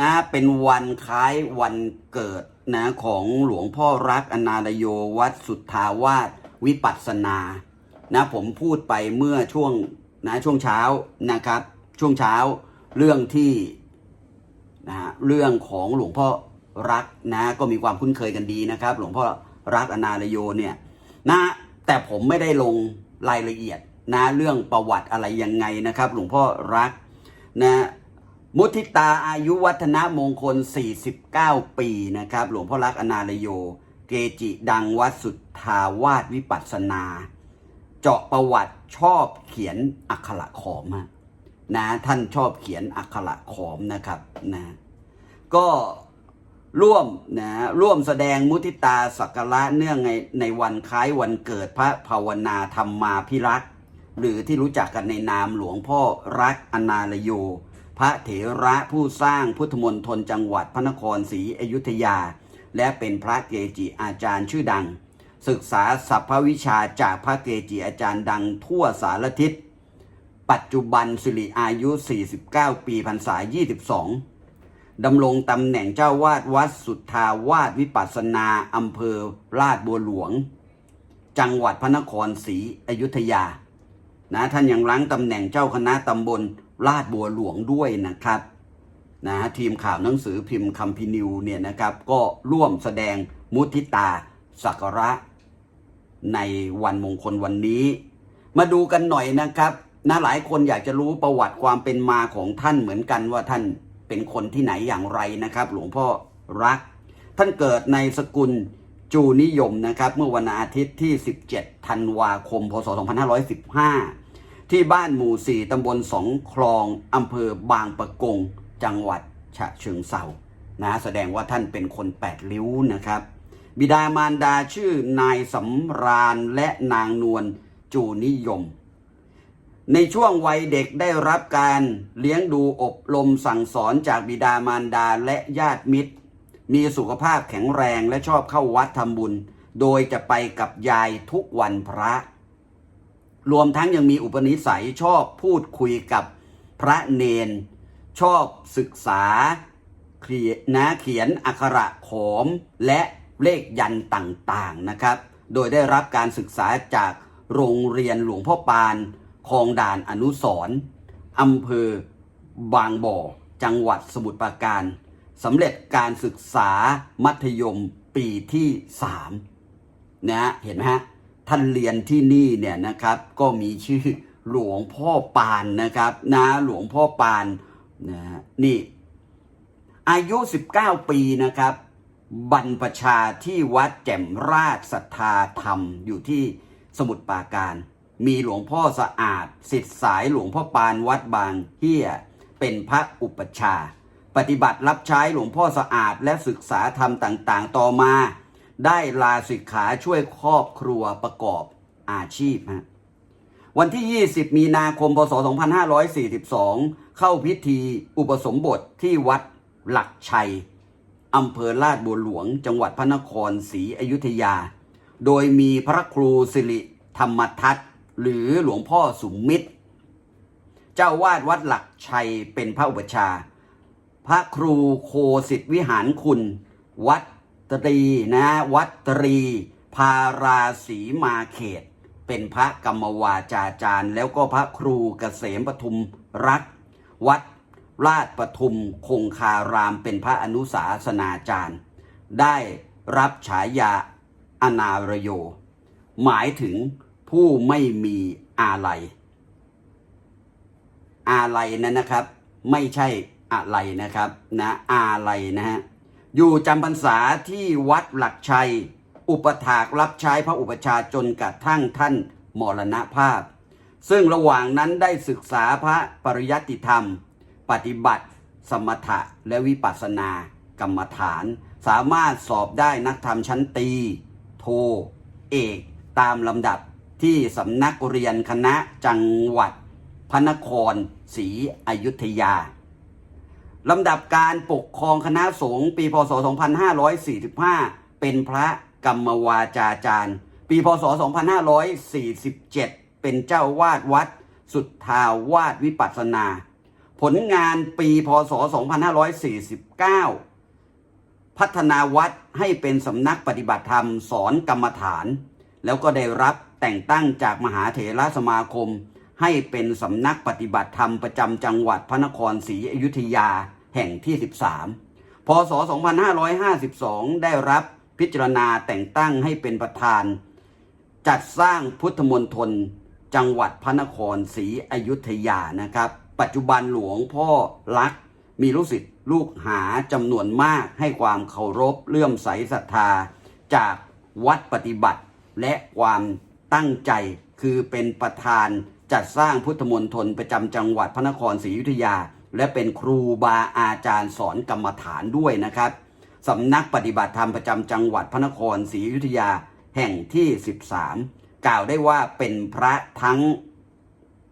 นะเป็นวันคล้ายวันเกิดนะของหลวงพ่อรักอนาลโยวัดสุทธาวาสวิปัสสนานะผมพูดไปเมื่อช่วงนะช่วงเช้านะครับ ช่วงเช้าเรื่องที่นะฮะเรื่องของหลวงพ่อรักนะก็มีความคุ้นเคยกันดีนะครับ หลวงพ่อรักอนาลโยเนี่ยนะแต่ผมไม่ได้ลงรายละเอียดนะเรื่องประวัติอะไรยังไงนะครับ หลวงพ่อรักนะ มุทิตาอายุวัฒนมงคล 49 ปีนะครับ หลวงพ่อรักอนาลโย เกจิดังวัดสุทธาวาสวิปัสนา เจาะประวัติชอบเขียนอักขระขอมนะท่านชอบเขียนอักขระขอมนะครับนะก็ร่วมนะร่วมแสดงมุทิตาสักการะเนื่องในในวันคล้ายวันเกิดพระภาวนาธรรมาพิรักษ์หรือที่รู้จักกันในนามหลวงพ่อรักอนาลโย พระเถระผู้สร้างพุทธมณฑลจังหวัดพระนครศรีอยุธยา และเป็นพระเกจิอาจารย์ชื่อดัง ศึกษาสัพพวิชาจากพระเกจิอาจารย์ดังทั่วสารทิศ ปัจจุบันสิริอายุ 49 ปีพรรษา 22 ดำรงตำแหน่งเจ้าวาดวัดสุทธาวาสวิปัสสนาอำเภอราชบัวหลวง จังหวัดพระนครศรีอยุธยานะท่านยังรั้งตำแหน่งเจ้าคณะตำบล ลาดบัวหลวงด้วยนะครับนะทีมข่าวหนังสือพิมพ์คัมพินิวเนี่ยนะครับ ก็ร่วมแสดงมุทิตาสัการะในวันมงคลวันนี้ มาดูกันหน่อยนะครับนะหลายคนอยากจะรู้ประวัติความเป็นมาของท่านเหมือนกันว่าท่านเป็นคนที่ไหนอย่างไรนะครับ หลวงพ่อรัก ท่านเกิดในสกุลจูนิยมนะครับ เมื่อวันอาทิตย์ที่ 17 ธันวาคม พศ 2515 ที่บ้านหมู่4ตำบลสองคลองอำเภอบางปะกง จังหวัดฉะเชิงเซานะแสดงว่าท่านเป็นคนแปดริ้วนะครับ บิดามารดาชื่อนายสำราญและนางนวลจูนิยม ในช่วงวัยเด็กได้รับการเลี้ยงดูอบรมสั่งสอนจากบิดามารดาและญาติมิตร มีสุขภาพแข็งแรงและชอบเข้าวัดทำบุญ โดยจะไปกับยายทุกวันพระ รวมทั้งยังมีอุปนิสัยชอบพูดคุยกับพระเนน ชอบศึกษาเขียนนะเขียนอักขระโขมและเลขยันต์ต่างๆนะครับ โดยได้รับการศึกษาจากโรงเรียนหลวงพ่อปานคลองด่านอนุสรอำเภอบางบ่อ จังหวัดสมุทรปราการสำเร็จการศึกษามัธยมปีที่ 3 นะฮะเห็นไหมฮะ ท่านเรียนที่นี่เนี่ยนะครับ ก็มีชื่อหลวงพ่อปานนะครับนะหลวงพ่อปานนะฮะนี่ อายุ 19 ปีนะครับ บรรพชาที่วัดแจ่มราชศรัทธาธรรมอยู่ที่สมุทรปราการ มีหลวงพ่อสะอาดสิทธิสายหลวงพ่อปานวัดบางเฮียเป็นพระอุปชา ปฏิบัติรับใช้หลวงพ่อสะอาดและศึกษาธรรมต่าง ๆ ต่อมา ได้ลาสิกขาช่วยครอบครัวประกอบอาชีพฮะวันที่ 20 มีนาคม พศ 2542 เข้าพิธีอุปสมบทที่วัดหลักชัยอำเภอลาดบัวหลวง จังหวัดพระนครศรีอยุธยา โดยมีพระครูสิริธรรมทัตหรือหลวงพ่อสุมมิตร เจ้าวาดวัดหลักชัยเป็นพระอุปชา พระครูโคสิทธิวิหารคุณ วัด ตรีนะวัดตรีพาราศีมาเขต เป็นพระกรรมวาจาจารย์ แล้วก็พระครูเกษมปทุมรัก วัดราชปทุมคงคารามเป็นพระอนุสาสนาจารย์ ได้รับฉายาอนารโย หมายถึงผู้ไม่มีอาลัยอาลัยนั้นนะครับ ไม่ใช่อะไรนะครับ นะอาลัยนะฮะ อยู่จำพรรษาที่วัดหลักชัย อุปถากรับใช้พระอุปชาจนกระทั่งท่านมรณภาพ ซึ่งระหว่างนั้นได้ศึกษาพระปริยัติธรรม ปฏิบัติ สมถะและวิปัสสนากรรมฐาน สามารถสอบได้นักธรรมชั้นตี โท เอกตามลำดับที่สำนักเรียนคณะจังหวัด พระนครศรีอยุธยา ลำดับการปกครองคณะสงฆ์ปีพศ 2545 เป็นพระกรรมวาจาจารย์ ปีพศ 2547 เป็นเจ้าวาดวัด สุทธาวาสวิปัสนา ผลงานปีพศ 2549 พัฒนาวัดให้เป็นสำนักปฏิบัติธรรมสอนกรรมฐาน แล้วก็ได้รับแต่งตั้งจากมหาเถรสมาคม ให้เป็นสำนักปฏิบัติธรรมประจำจังหวัดพระนครศรีอยุธยาแห่งที่ 13 พศ 2552 ได้รับพิจารณาแต่งตั้งให้เป็นประธาน จัดสร้างพุทธมณฑลจังหวัดพระนครศรีอยุธยานะครับ ปัจจุบันหลวงพ่อลัก มีลูกศิษย์ลูกหาจำนวนมากให้ความเคารพเลื่อมใสศรัทธา จากวัดปฏิบัติและความตั้งใจคือเป็นประธาน จัดสร้างพุทธมณฑลประจำจังหวัดพระนครศรีอยุธยา และเป็นครูบาอาจารย์สอนกรรมฐานด้วยนะครับสำนักปฏิบัติธรรมประจำจังหวัดพระนครศรีอยุธยาแห่งที่ 13 กล่าวได้ว่าเป็นพระทั้ง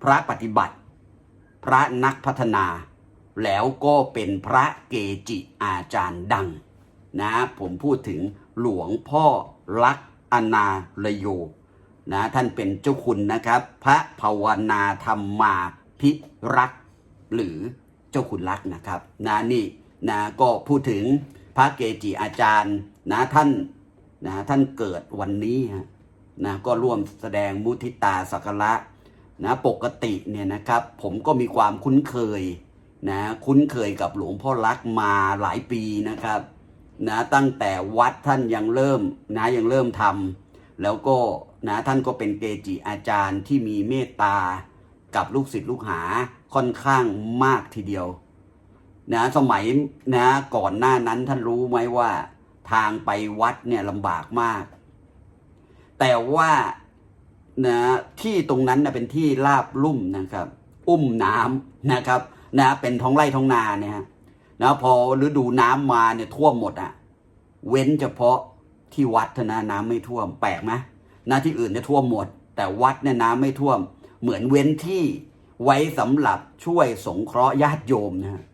พระปฏิบัติ พระนักพัฒนา แล้วก็เป็นพระเกจิอาจารย์ดัง นะ ผมพูดถึงหลวงพ่อลักอนาลโย นะท่านเป็นเจ้าคุณนะครับ พระภาวนาธรรมาพิรักษ์หรือเจ้าคุณลักนะครับนะนี่นะก็พูดถึงพระเกจิอาจารย์นะท่านนะท่านเกิดวันนี้นะก็ร่วมแสดงมุทิตาสักระนะปกติเนี่ยนะครับ ผมก็มีความคุ้นเคยนะคุ้นเคยกับหลวงพ่อลักมาหลายปีนะครับนะตั้งแต่วัดท่านยังเริ่มนะยังเริ่มทำแล้วก็ นะท่านก็เป็นเกจิอาจารย์ที่มีเมตตากับลูกศิษย์ลูกหาค่อนข้างมากทีเดียวนะสมัยนะก่อนหน้านั้นท่านรู้ไหมว่าทางไปวัดเนี่ยลำบากมาก แต่ว่านะที่ตรงนั้นนะเป็นที่ราบลุ่มนะครับ อุ้มน้ำนะครับนะเป็นท้องไร่ท้องนาเนี่ยนะพอฤดูน้ำมาเนี่ยท่วมหมดอะเว้นเฉพาะที่วัดเท่านะน้ำไม่ท่วมแปลกไหม นะที่อื่นเนี่ยท่วมหมด แต่วัดเนี่ยน้ำไม่ท่วม เหมือนเว้นที่ไว้สำหรับช่วยสงเคราะห์ญาติโยมนะฮะ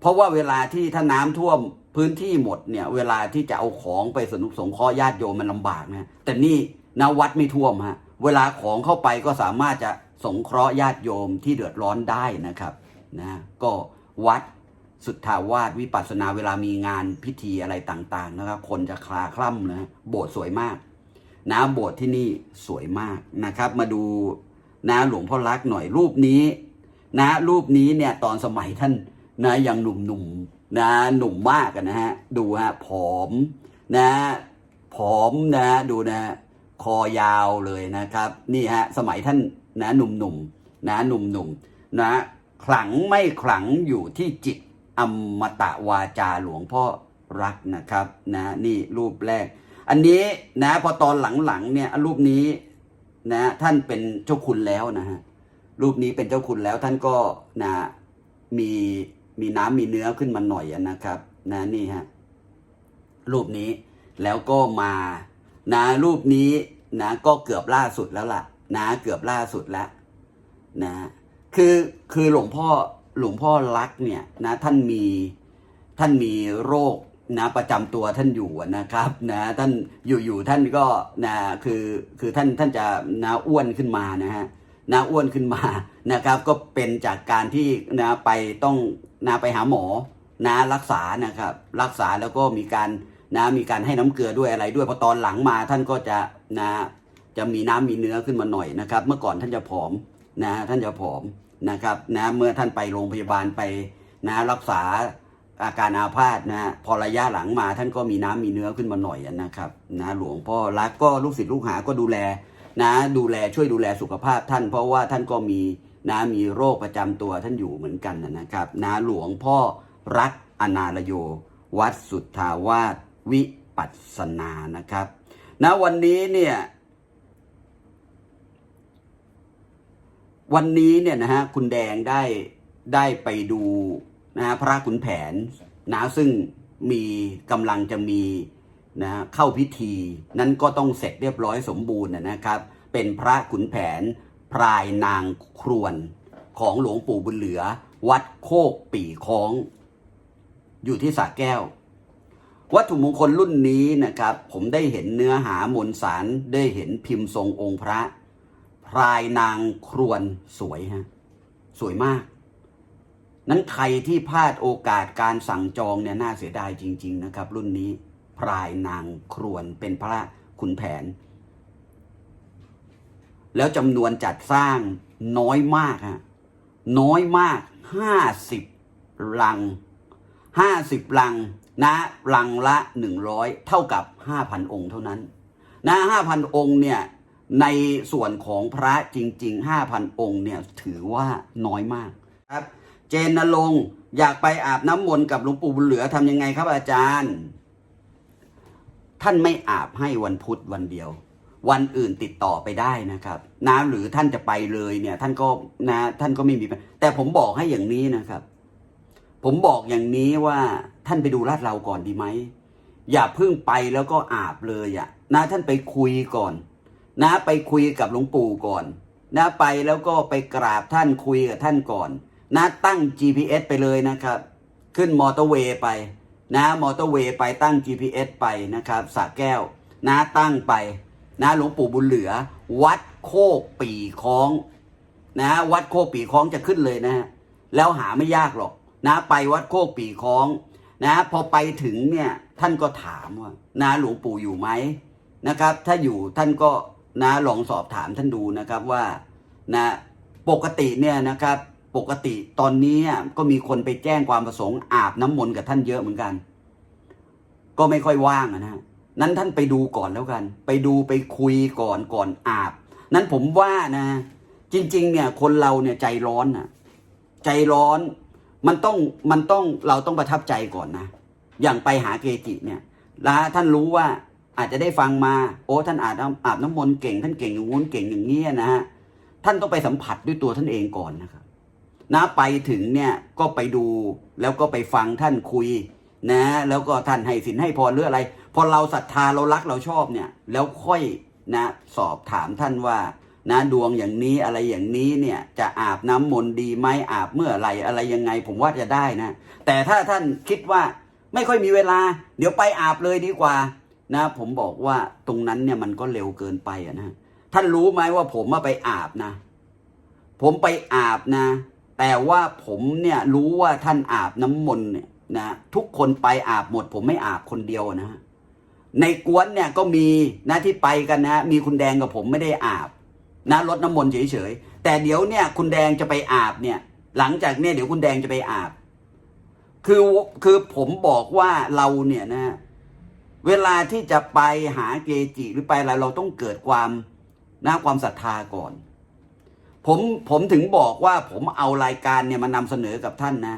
เพราะว่าเวลาที่ถ้าน้ำท่วมพื้นที่หมดเนี่ย เวลาที่จะเอาของไปสนุกสงเคราะห์ญาติโยมมันลำบากนะแต่นี่นะวัดไม่ท่วมฮะเวลาของเข้าไปก็สามารถจะสงเคราะห์ญาติโยมที่เดือดร้อนได้นะครับนะก็วัดสุทธาวาสวิปัสสนาเวลามีงานพิธีอะไรต่างๆนะครับ คนจะคลาคล่ำนะโบสถ์สวยมาก นะโบสถ์ที่นี่สวยมากนะครับ มาดูนะหลวงพ่อรักหน่อยรูปนี้ นะรูปนี้เนี่ยตอนสมัยท่านนะยังหนุ่มๆนะหนุ่มมากอะนะฮะดูฮะผอมนะผอมนะดูนะคอยาวเลยนะครับ นี่ฮะสมัยท่านนะหนุ่มๆนะหนุ่มๆนะขลังไม่ขลังอยู่ที่จิตอมตะวาจาหลวงพ่อรักนะครับนะนี่รูปแรก อันนี้นะพอตอนหลังๆเนี่ยรูปนี้นะท่านเป็นเจ้าคุณแล้วนะฮะรูปนี้เป็นเจ้าคุณแล้วท่านก็นะมีมีน้ำมีเนื้อขึ้นมาหน่อยนะครับ นะนี่ฮะรูปนี้แล้วก็มานะรูปนี้นะก็เกือบล่าสุดแล้วล่ะ นะเกือบล่าสุดแล้วนะคือคือหลวงพ่อหลวงพ่อรักเนี่ยนะท่านมีท่านมีโรค นะประจำตัวท่านอยู่นะครับนะท่านอยู่ๆท่านก็นะคือคือท่านท่านจะนะอ้วนขึ้นมานะฮะนะอ้วนขึ้นมานะครับ ก็เป็นจากการที่นะไปต้องนะไปหาหมอนะรักษานะครับ รักษาแล้วก็มีการนะมีการให้น้ำเกลือด้วยอะไรด้วยพอตอนหลังมาท่านก็จะนะจะมีน้ำมีเนื้อขึ้นมาหน่อยนะครับ เมื่อก่อนท่านจะผอมนะท่านจะผอมนะครับนะเมื่อท่านไปโรงพยาบาลไปนะรักษา อาการอาพาธนะ พอระยะหลังมาท่านก็มีน้ำมีเนื้อขึ้นมาหน่อยนะครับนะหลวงพ่อรักก็ลูกศิษย์ลูกหาก็ดูแลนะดูแลช่วยดูแลสุขภาพท่านเพราะว่าท่านก็มีนะมีโรคประจำตัวท่านอยู่เหมือนกันนะครับนะหลวงพ่อรักอนาลโย วัดสุทธาวาสวิปัสสนานะครับนะวันนี้เนี่ยวันนี้เนี่ยนะฮะคุณแดงได้ได้ไปดู นะพระขุนแผนนะซึ่งมีกำลังจะมีนะเข้าพิธีนั้นก็ต้องเสร็จเรียบร้อยสมบูรณ์นะครับ เป็นพระขุนแผนพรายนางครวนของหลวงปู่บุญเหลือ วัดโคกปีคล้อง อยู่ที่สระแก้ว วัตถุมงคลรุ่นนี้นะครับ ผมได้เห็นเนื้อหามวลสารได้เห็นพิมพ์ทรงองค์พระ พรายนางครวนสวยฮะสวยมาก นั้นใครที่พลาดโอกาสการสั่งจองเนี่ยน่าเสียดายจริง ๆ นะครับ รุ่นนี้พรายนางครวนเป็นพระขุนแผน แล้วจำนวนจัดสร้างน้อยมากฮะน้อยมากห้าสิบลังห้าสิบลังนะลังละหนึ่งร้อยเท่ากับห้าพันองค์เท่านั้น นะห้าพันองค์เนี่ยในส่วนของพระจริงๆห้าพันองค์เนี่ยถือว่าน้อยมากครับ เจนนรงอยากไปอาบน้ำมนต์กับหลวงปู่บุญเหลือทำยังไงครับอาจารย์ ท่านไม่อาบให้วันพุธวันเดียว วันอื่นติดต่อไปได้นะครับนะหรือท่านจะไปเลยเนี่ย ท่านก็นะ ท่านก็ไม่มีแต่ผมบอกให้อย่างนี้นะครับ ผมบอกอย่างนี้ว่าท่านไปดูลาดเราก่อนดีไหมอย่าเพิ่งไปแล้วก็อาบเลยอะนะท่านไปคุยก่อน นะไปคุยกับหลวงปู่ก่อน นะไปแล้วก็ไปกราบท่านคุยกับท่านก่อน นะตั้ง GPS ไปเลยนะครับ ขึ้นมอเตอร์เวย์ไปนะมอเตอร์เวย์ไปตั้ง GPS ไปนะครับสระแก้วนะตั้งไปนะหลวงปู่บุญเหลือ วัดโคกปีค้องนะวัดโคกปีค้องจะขึ้นเลยนะฮะแล้วหาไม่ยากหรอกนะไปวัดโคกปีค้องนะพอไปถึงเนี่ยท่านก็ถามว่านะหลวงปู่อยู่ไหมนะครับ ถ้าอยู่ท่านก็นะลองสอบถามท่านดูนะครับว่านะปกติเนี่ยนะครับ ปกติตอนนี้ก็มีคนไปแจ้งความประสงค์อาบน้ำมนต์กับท่านเยอะเหมือนกัน ก็ไม่ค่อยว่างอะนะนั้นท่านไปดูก่อนแล้วกัน ไปดูไปคุยก่อนก่อนอาบ นั้นผมว่านะ จริง ๆ เนี่ย คนเราเนี่ยใจร้อนนะใจร้อนมันต้องมันต้องเราต้องประทับใจก่อนนะ อย่างไปหาเกจิเนี่ยแล้วท่านรู้ว่าอาจจะได้ฟังมา โอ้ท่านอาบน้ำอาบน้ำมนต์เก่ง ท่านเก่งอย่างงู้นเก่งอย่างนี้นะฮะท่านต้องไปสัมผัสด้วยตัวท่านเองก่อนนะครับ นะไปถึงเนี่ยก็ไปดูแล้วก็ไปฟังท่านคุยนะ แล้วก็ท่านให้สินให้พรหรืออะไร พอเราศรัทธาเรารักเราชอบเนี่ย แล้วค่อยนะสอบถามท่านว่านะดวงอย่างนี้อะไรอย่างนี้เนี่ยจะอาบน้ำมนต์ดีไหมอาบเมื่อไหรอะไรยังไง ผมว่าจะได้นะ แต่ถ้าท่านคิดว่าไม่ค่อยมีเวลา เดี๋ยวไปอาบเลยดีกว่านะ ผมบอกว่าตรงนั้นเนี่ยมันก็เร็วเกินไปอะนะท่านรู้ไหมว่าผมมาไปอาบนะ ผมไปอาบนะ แต่ว่าผมเนี่ยรู้ว่าท่านอาบน้ำมนต์เนี่ยนะทุกคนไปอาบหมด ผมไม่อาบคนเดียวนะในกวนเนี่ยก็มีนะที่ไปกันนะมีคุณแดงกับผมไม่ได้อาบนะรดน้ำมนต์เฉยๆแต่เดี๋ยวเนี่ยคุณแดงจะไปอาบเนี่ย หลังจากเนี่ยเดี๋ยวคุณแดงจะไปอาบ คือคือผมบอกว่าเราเนี่ยนะ เวลาที่จะไปหาเกจิหรือไปอะไรเราต้องเกิดความนะความศรัทธาก่อน ผมผมถึงบอกว่าผมเอารายการเนี่ยมานำเสนอกับท่านนะ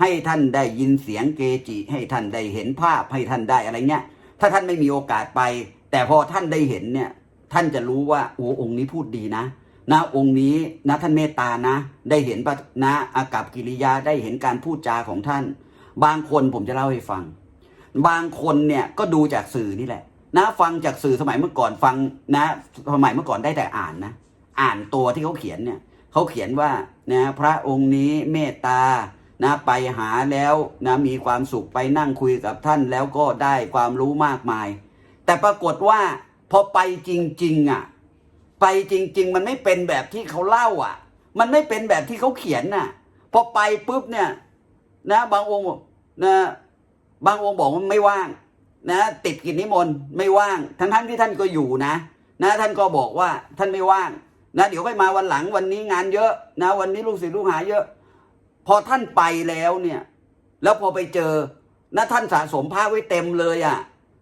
ให้ท่านได้ยินเสียงเกจิ ให้ท่านได้เห็นภาพให้ท่านได้อะไรเงี้ย ถ้าท่านไม่มีโอกาสไป แต่พอท่านได้เห็นเนี่ย ท่านจะรู้ว่าโอ้องค์นี้พูดดีนะนะองค์นี้นะท่านเมตตานะ ได้เห็นปะนะอากับกิริยาได้เห็นการพูดจาของท่าน บางคนผมจะเล่าให้ฟัง บางคนเนี่ยก็ดูจากสื่อนี่แหละ นะฟังจากสื่อสมัยเมื่อก่อนฟังนะ สมัยเมื่อก่อนได้แต่อ่านนะ อ่านตัวที่เขาเขียนเนี่ยเขาเขียนว่านะพระองค์นี้เมตตานะไปหาแล้วนะมีความสุขไปนั่งคุยกับท่านแล้วก็ได้ความรู้มากมาย แต่ปรากฏว่าพอไปจริงๆอะไปจริง ๆ มันไม่เป็นแบบที่เขาเล่าอะ มันไม่เป็นแบบที่เขาเขียนน่ะพอไปปุ๊บเนี่ยนะบางองค์นะบางองค์บอกว่าไม่ว่างนะติดกิจนิมนต์ไม่ว่าง ทั้งทั้งๆที่ท่านก็อยู่นะ นะท่านก็บอกว่าท่านไม่ว่าง นะเดี๋ยวค่อยมาวันหลังวันนี้งานเยอะนะ วันนี้ลูกศิษย์ลูกหาเยอะ พอท่านไปแล้วเนี่ย แล้วพอไปเจอนะท่านสะสมผ้าไว้เต็มเลยอะ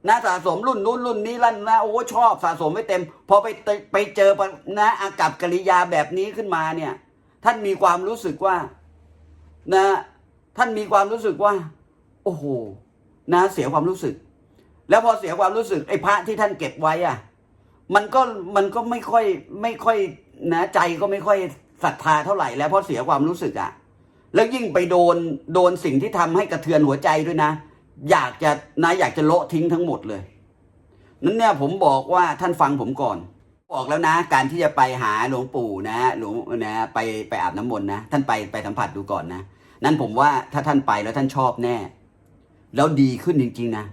นะสะสมรุ่นนู้นรุ่นนี้ลั่นนะโอ้ชอบสะสมไว้เต็ม พอไปไปเจอนะอากับกิริยาแบบนี้ขึ้นมาเนี่ย ท่านมีความรู้สึกว่า นะ ท่านมีความรู้สึกว่า โอ้โหนะเสียความรู้สึก แล้วพอเสียความรู้สึกไอ้พระที่ท่านเก็บไว้อะ มันก็มันก็ไม่ค่อยไม่ค่อยนะใจก็ไม่ค่อยศรัทธาเท่าไหร่แล้วเพราะเสียความรู้สึกอะ แล้วยิ่งไปโดนโดนสิ่งที่ทำให้กระเทือนหัวใจด้วยนะ อยากจะนะอยากจะโละทิ้งทั้งหมดเลยนั้นเนี่ยผมบอกว่าท่านฟังผมก่อน บอกแล้วนะ การที่จะไปหาหลวงปู่นะหลวงนะไปไปอาบน้ำมนต์นะท่านไปไปสัมผัสดูก่อนนะนั้นผมว่าถ้าท่านไปแล้วท่านชอบแน่ แล้วดีขึ้นจริงๆนะ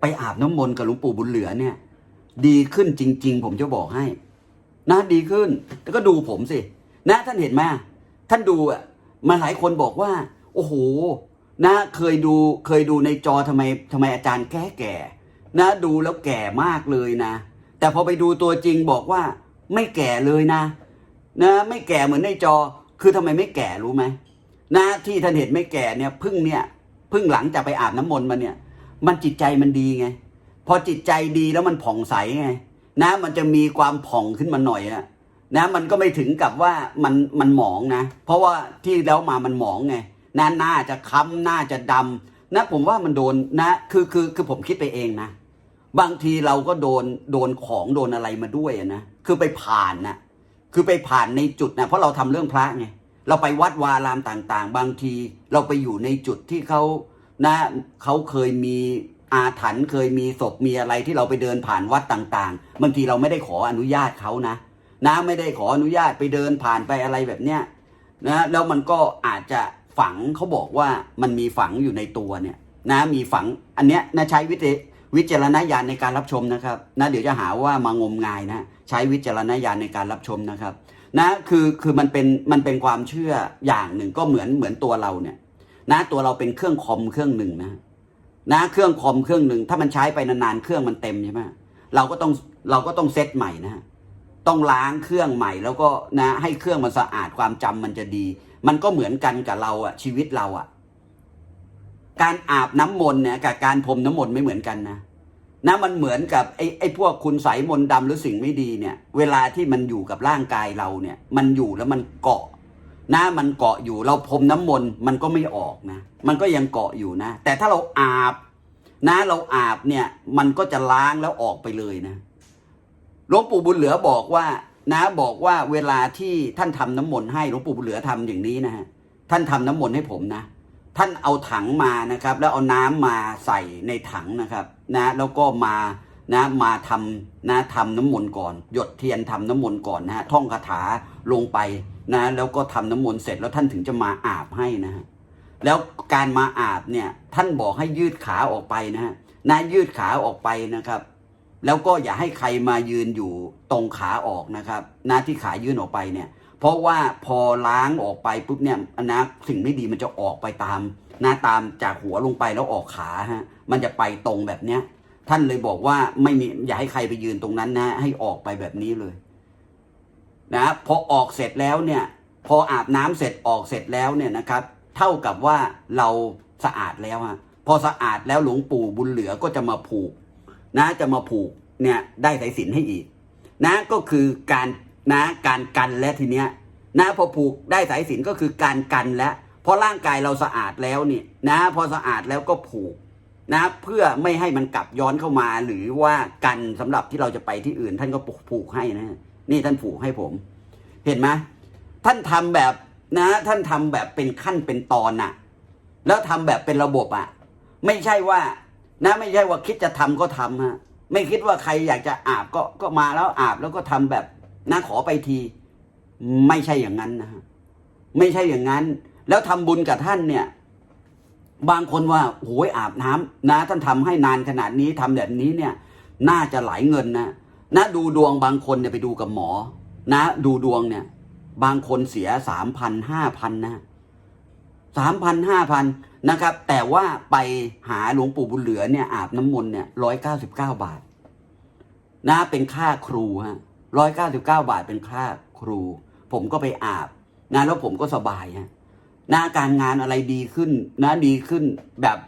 ไปอาบน้ำมนต์กับหลวงปู่บุญเหลือเนี่ย ดีขึ้นจริง ๆ ผมจะบอกให้ นะดีขึ้น แล้วก็ดูผมสิ นะท่านเห็นไหมท่านดูอะมาหลายคนบอกว่า โอ้โห นะเคยดูเคยดูในจอทำไมทำไมอาจารย์แก่แก่นะดูแล้วแก่มากเลยนะ แต่พอไปดูตัวจริงบอกว่า ไม่แก่เลยนะ นะไม่แก่เหมือนในจอ คือทำไมไม่แก่รู้ไหมนะที่ท่านเห็นไม่แก่เนี่ยพึ่งเนี่ยพึ่งหลังจากไปอาบน้ำมนต์มาเนี่ย มันจิตใจมันดีไง อจิตใจดีแล้วมันผ่องใสไงนะมันจะมีความผ่องขึ้นมาหน่อยอะนะมันก็ไม่ถึงกับว่ามันมันหมองนะ เพราะว่าที่แล้วมามันหมองไงนะหน้าจะค้ำหน้าจะดำนะผมว่ามันโดนนะคือคือคือผมคิดไปเองนะ บางทีเราก็โดนโดนของโดนอะไรมาด้วยนะคือไปผ่านนะคือไปผ่านในจุดนะเพราะเราทำเรื่องพระไงเราไปวัดวารามต่างๆ บางทีเราไปอยู่ในจุดที่เขานะเขาเคยมี อาถรรพ์เคยมีศพมีอะไรที่เราไปเดินผ่านวัดต่างๆบางทีเราไม่ได้ขออนุญาตเขานะ นะไม่ได้ขออนุญาตไปเดินผ่านไปอะไรแบบเนี้ยนะแล้วมันก็อาจจะฝังเขาบอกว่ามันมีฝังอยู่ในตัวเนี่ยนะมีฝังอันเนี้ยนะใช้วิจวิจารณญาณในการรับชมนะครับนะเดี๋ยวจะหาว่ามางมงายนะใช้วิจารณญาณในการรับชมนะครับนะคือคือมันเป็นมันเป็นความเชื่ออย่างหนึ่งก็เหมือนเหมือนตัวเราเนี่ยนะตัวเราเป็นเครื่องคอมเครื่องหนึ่งนะ นะเครื่องคอมเครื่องหนึ่งถ้ามันใช้ไปนานๆเครื่องมันเต็มใช่ไหมเราก็ต้องเราก็ต้องเซตใหม่นะต้องล้างเครื่องใหม่แล้วก็นะให้เครื่องมันสะอาดความจำมันจะดี มันก็เหมือนกันกับเราอะชีวิตเราอะการอาบน้ำมนต์เนี่ยกับการพรมน้ำมนต์ไม่เหมือนกันนะนะมันเหมือนกับไอ้ไอ้พวกคุณใสมนต์ดำหรือสิ่งไม่ดีเนี่ย เวลาที่มันอยู่กับร่างกายเราเนี่ย มันอยู่แล้วมันเกาะ นะมันเกาะอยู่ เราพรมน้ำมนต์มันก็ไม่ออกนะ มันก็ยังเกาะอยู่นะ แต่ถ้าเราอาบนะเราอาบเนี่ย มันก็จะล้างแล้วออกไปเลยนะหลวงปู่บุญเหลือบอกว่านะบอกว่าเวลาที่ท่านทำน้ำมนต์ให้หลวงปู่บุญเหลือทำอย่างนี้นะฮะท่านทำน้ำมนต์ให้ผมนะท่านเอาถังมานะครับ แล้วเอาน้ำมาใส่ในถังนะครับ นะแล้วก็มานะมาทำนะทำน้ำมนต์ก่อน หยดเทียนทำน้ำมนต์ก่อนนะฮะท่องคาถา ลงไปนะแล้วก็ทำน้ำมนต์เสร็จแล้วท่านถึงจะมาอาบให้นะฮะแล้วการมาอาบเนี่ยท่านบอกให้ยืดขาออกไปนะฮะนะยืดขาออกไปนะครับ แล้วก็อย่าให้ใครมายืนอยู่ตรงขาออกนะครับนะที่ขายื่นออกไปเนี่ย เพราะว่าพอล้างออกไปปุ๊บเนี่ยนะสิ่งไม่ดีมันจะออกไปตามนะตามจากหัวลงไปแล้วออกขาฮะมันจะไปตรงแบบเนี้ยท่านเลยบอกว่าไม่มีอย่าให้ใครไปยืนตรงนั้นนะ ให้ออกไปแบบนี้เลย นะพอออกเสร็จแล้วเนี่ยพออาบน้ำเสร็จออกเสร็จแล้วเนี่ยนะครับเท่ากับว่าเราสะอาดแล้วฮะพอสะอาดแล้วหลวงปู่บุญเหลือก็จะมาผูกนะจะมาผูกเนี่ยได้สายสินให้อีก นะก็คือการนะการกันและทีเนี้ยนะพอผูกได้สายสินก็คือการกันแล้วพอร่างกายเราสะอาดแล้วนี่นะพอสะอาดแล้วก็ผูกนะเพื่อไม่ให้มันกลับย้อนเข้ามาหรือว่ากันสำหรับที่เราจะไปที่อื่นท่านก็ผูกให้นะ นี่ท่านผูกให้ผม เห็นไหมท่านทำแบบนะ ท่านทำแบบเป็นขั้นเป็นตอนน่ะ แล้วทำแบบเป็นระบบอะ ไม่ใช่ว่านะไม่ใช่ว่าคิดจะทำก็ทำฮะไม่คิดว่าใครอยากจะอาบก็ก็มาแล้วอาบแล้วก็ทำแบบนะขอไปที ไม่ใช่อย่างนั้นนะฮะไม่ใช่อย่างนั้น แล้วทำบุญกับท่านเนี่ย บางคนว่าโอ้ยอาบน้ำนะ ท่านทำให้นานขนาดนี้ทำแบบนี้เนี่ย น่าจะหลายเงินนะ นะดูดวงบางคนเนี่ยไปดูกับหมอ นะ ดูดวงเนี่ย บางคนเสียสามพันห้าพันนะสามพันห้าพันนะครับ แต่ว่าไปหาหลวงปู่บุญเหลือเนี่ยอาบน้ำมนต์เนี่ยร้อยเก้าสิบเก้าบาท นะเป็นค่าครูฮะร้อยเก้าสิบเก้าบาทเป็นค่าครู ผมก็ไปอาบนะแล้วผมก็สบายฮะหนะการงานอะไรดีขึ้น นะดีขึ้นแบบ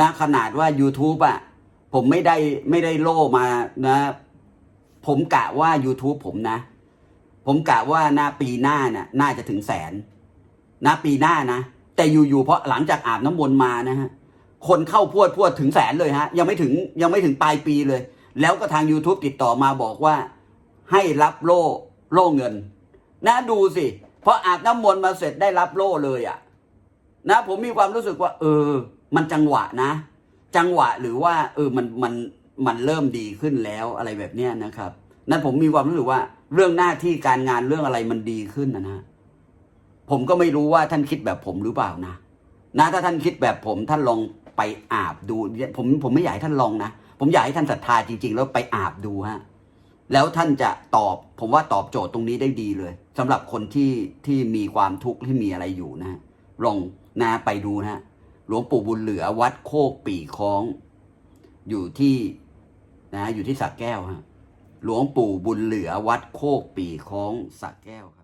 นะขนาดว่า YouTube อะ ผมไม่ได้ไม่ได้โล่มานะ ผมกะว่า YouTube ผมนะ ผมกะว่าหน้าปีหน้าเนี่ยน่าจะถึงแสนนะปีหน้านะ แต่อยู่ๆเพราะหลังจากอาบน้ำมนต์มานะฮะคนเข้าพวดพวดถึงแสนเลยฮะ ยังไม่ถึงยังไม่ถึงปลายปีเลย แล้วก็ทาง YouTube ติดต่อมาบอกว่า ให้รับโล่โล่เงิน นะดูสิพออาบน้ำมนต์มาเสร็จได้รับโล่เลยอะ่ะ นะผมมีความรู้สึกว่า เออ มันจังหวะนะ จังหวะหรือว่า เออมันมัน มันเริ่มดีขึ้นแล้วอะไรแบบเนี้ยนะครับ นั่นผมมีความรู้สึกว่า เรื่องหน้าที่การงานเรื่องอะไรมันดีขึ้นนะนะผมก็ไม่รู้ว่าท่านคิดแบบผมหรือเปล่านะนะถ้าท่านคิดแบบผมท่านลองไปอาบดู ผมผมไม่อยากให้ท่านลองนะผมอยากให้ท่านศรัทธาจริง ๆ แล้วไปอาบดูฮะแล้วท่านจะตอบ ผมว่าตอบโจทย์ตรงนี้ได้ดีเลยสำหรับคนที่ที่มีความทุกข์ที่มีอะไรอยู่นะลองนะไปดูนะหลวงปู่บุญเหลือวัดโคกปีคล้อง อยู่ที่ นะอยู่ที่สระแก้วฮะหลวงปู่บุญเหลือวัดโคกปีคล้องสระแก้วครับ